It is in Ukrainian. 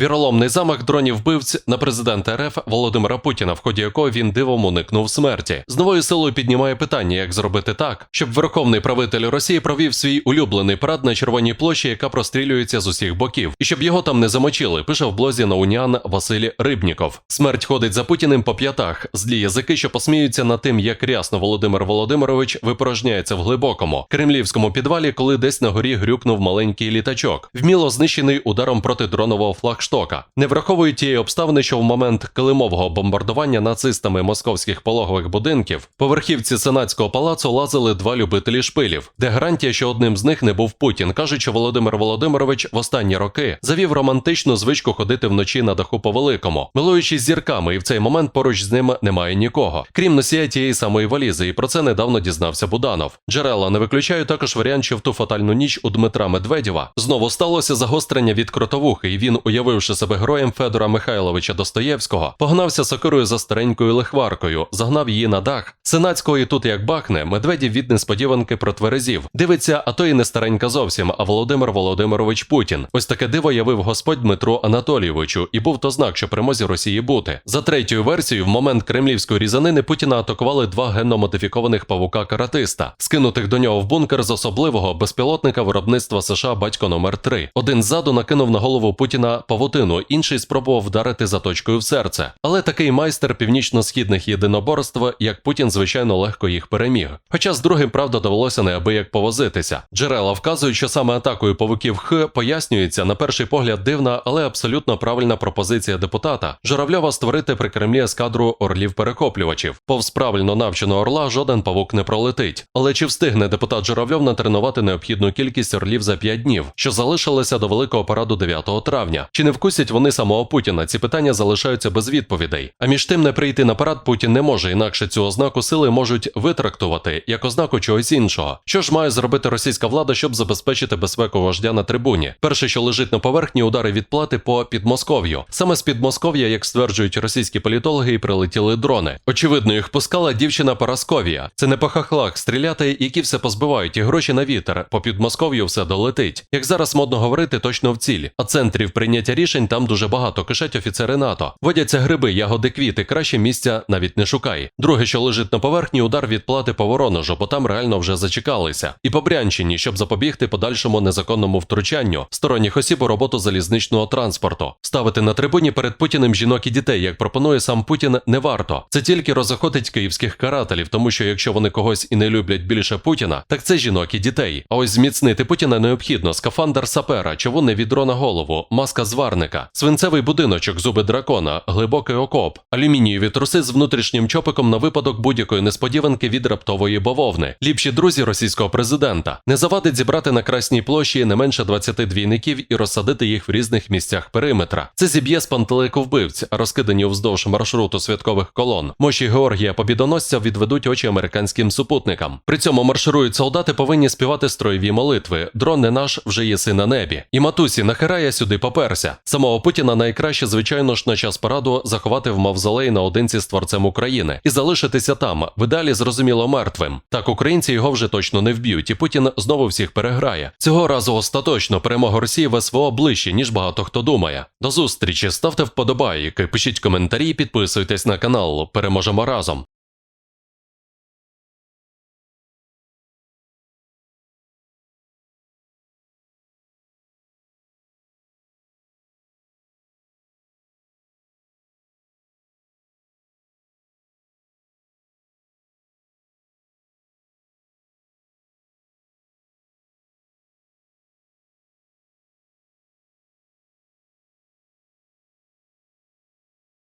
Віроломний замах дронів вбивць на президента РФ Володимира Путіна, в ході якого він дивом уникнув смерті. З новою силою піднімає питання, як зробити так, щоб верховний правитель Росії провів свій улюблений парад на червоній площі, яка прострілюється з усіх боків, і щоб його там не замочили. Пише в блозі наунян Василь Рибніков. Смерть ходить за Путіним по п'ятах. Злі язики, що посміються над тим, як рясно Володимир Володимирович випорожняється в глибокому кремлівському підвалі, коли десь на горі грюкнув маленький літачок, вміло знищений ударом проти дронового протидронового флагштока. Не враховують тієї обставини, що в момент килимового бомбардування нацистами московських пологових будинків по верхівці сенатського палацу лазили два любителі шпилів, де гарантія, що одним з них не був Путін, кажуть, що Володимир Володимирович в останні роки завів романтичну звичку ходити вночі на даху по великому, милуючись зірками, і в цей момент поруч з ним немає нікого, крім носія тієї самої валізи, і про це недавно дізнався Буданов. Джерела не виключають також варіант, що в ту фатальну ніч у Дмитра Медведєва знову сталося загострення від кротовухи, і він, уявивши себе героєм Федора Михайловича Достоєвського, погнався сокирою за старенькою лихваркою, загнав її на дах. Сенатського і тут як бахне, Медведєв від несподіванки протверезів. Дивиться, а то і не старенька зовсім, а Володимир Володимирович Путін. Ось таке диво явив Господь Дмитру Анатолійовичу, і був то знак, що при мозі Росії бути. За третьою версією, в момент кремлівської різанини Путіна атакували два генно-модифікованих павука каратиста, скинутих до нього в бункер з особливого безпілотника виробництва США батько номер 3 Один ззаду накинув на голову Путіна павутину, інший спробував вдарити заточкою в серце. Але такий майстер північно-східних єдиноборств, як Путін, звичайно, легко їх переміг. Хоча з другим, правда, довелося неабияк повозитися. Джерела вказують, що саме атакою павуків Х пояснюється на перший погляд дивна, але абсолютно правильна пропозиція депутата Журавльова створити при Кремлі ескадру орлів-перехоплювачів. Повз правильно навченого орла жоден павук не пролетить. Але чи встигне депутат Журавльов натренувати необхідну кількість орлів за 5 днів, що залишилося до великого параду 9 травня? Чи не вкусять вони самого Путіна? Ці питання залишаються без відповідей. А між тим не прийти на парад Путін не може, інакше цю ознаку сили можуть витрактувати як ознаку чогось іншого. Що ж має зробити російська влада, щоб забезпечити безпеку вождя на трибуні? Перше, що лежить на поверхні, удари відплати по Підмосков'ю. Саме з Підмосков'я, як стверджують російські політологи, і прилетіли дрони. Очевидно, їх пускала дівчина Парасковія. Це не по хахлах стріляти, які все позбивають, і гроші на вітер. По Підмосков'ю все долетить. Як зараз модно говорити, точно в ціль. А центрів прийняття рішень там дуже багато. Кишать офіцери НАТО. Водяться гриби, ягоди, квіти. Краще місця навіть не шукай. Друге, що лежить на поверхні, удар відплати по Воронежу, бо там реально вже зачекалися. І по Брянщині, щоб запобігти подальшому незаконному втручанню сторонніх осіб у роботу залізничного транспорту. Ставити на трибуні перед Путіним жінок і дітей, як пропонує сам Путін, не варто. Це тільки розохотить київських карателів, тому що якщо вони когось і не люблять більше Путіна, так це жінок і дітей. А ось зміцнити Путіна необхідно скафандр сапера, човунне відро на голову, маска зварника, свинцевий будиночок, зуби дракона, глибокий окоп, алюмінієві труси з внутрішнім чопиком на випадок будь-якої несподіванки від раптової бавовни. Ліпші друзі російського президента не завадить зібрати на красній площі не менше 20 двійників і розсадити їх в різних місцях периметра. Це зіб'є з пантелику вбивць, розкидані вздовж маршруту святкових колон. Мощі Георгія Побідоносця відведуть очі американським супутникам. При цьому марширують солдати повинні співати строєві молитви. Дрон не наш вже єси на небі. І матусі нахера я сюди поперся. Самого Путіна найкраще, звичайно ж, на час параду заховати в мавзолеї наодинці з творцем України і залишитися там, видалі зрозуміло мертвим. Так українці його вже точно не вб'ють, і Путін знову всіх переграє. Цього разу остаточно перемога Росії в СВО ближче, ніж багато хто думає. До зустрічі, ставте вподобайки, пишіть коментарі, підписуйтесь на канал. Переможемо разом.